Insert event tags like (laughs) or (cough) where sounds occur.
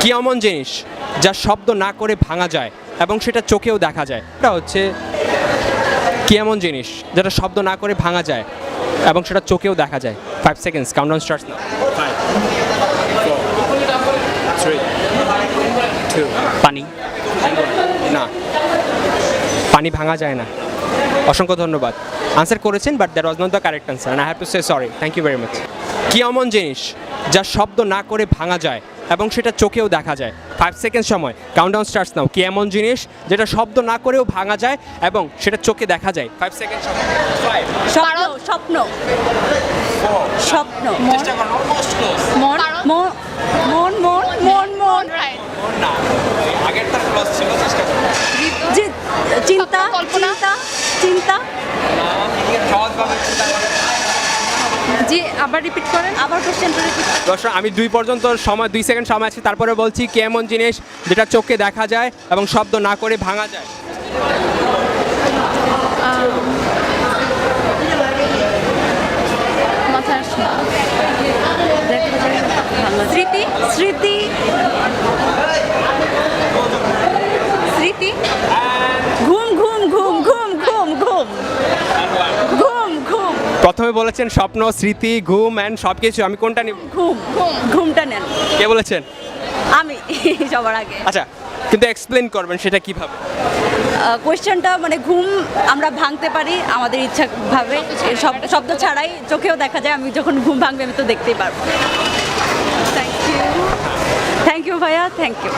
কি এমন জিনিস যা শব্দ না করে ভাঙা যায় এবং সেটা চোখেও দেখা যায়? এটা হচ্ছে কি এমন জিনিস যেটা শব্দ না করে ভাঙা যায় এবং সেটা চোখেও দেখা যায়? ফাইভ সেকেন্ডস কাউন্টডাউন স্টার্টস না পানি। না। পানি ভাঙা যায় না। অসংখ্য ধন্যবাদ। আনসার করেছেন but that was not the correct answer I have to say sorry thank you very much কি এমন জিনিস যা শব্দ না করে ভাঙা যায় এবং সেটা চোখেও দেখা যায়? ফাইভ সেকেন্ড সময়। কাউন্টডাউন স্টার্টস নাও কি এমন জিনিস যেটা শব্দ না করেও ভাঙা যায় এবং সেটা চোখে দেখা যায়? ফাইভ সেকেন্ড সময়। স্বপ্ন। স্বপ্ন। মন মন মন মন মন। মন আবার রিপিট করেন? আবার কোশ্চেনটা রিপিট দর্শক আমি দুই পর্যন্ত সময় দুই সেকেন্ড সময় আছে তারপরে বলছি কেমন এমন জিনিস যেটা চোখে দেখা যায় এবং শব্দ না করে ভাঙা যায়? স্মৃতি? স্মৃতি? প্রথমে বলেছেন স্বপ্ন স্মৃতি ঘুম অ্যান্ড সব কিছু আমি কোনটা নিব? ঘুম ঘুম ঘুমটা নেন। কে বলেছেন? আমি (laughs) সবার আগে। আচ্ছা কিন্তু এক্সপ্লেন করবেন সেটা কীভাবে? কোয়েশ্চেনটা মানে ঘুম আমরা ভাঙতে পারি আমাদের ইচ্ছা ভাবে শব্দ শব্দ ছাড়াই চোখেও দেখা যায় আমি যখন ঘুম ভাঙবে আমি তো দেখতেই পারব। থ্যাংক ইউ থ্যাংক ইউ ভাইয়া। Thank you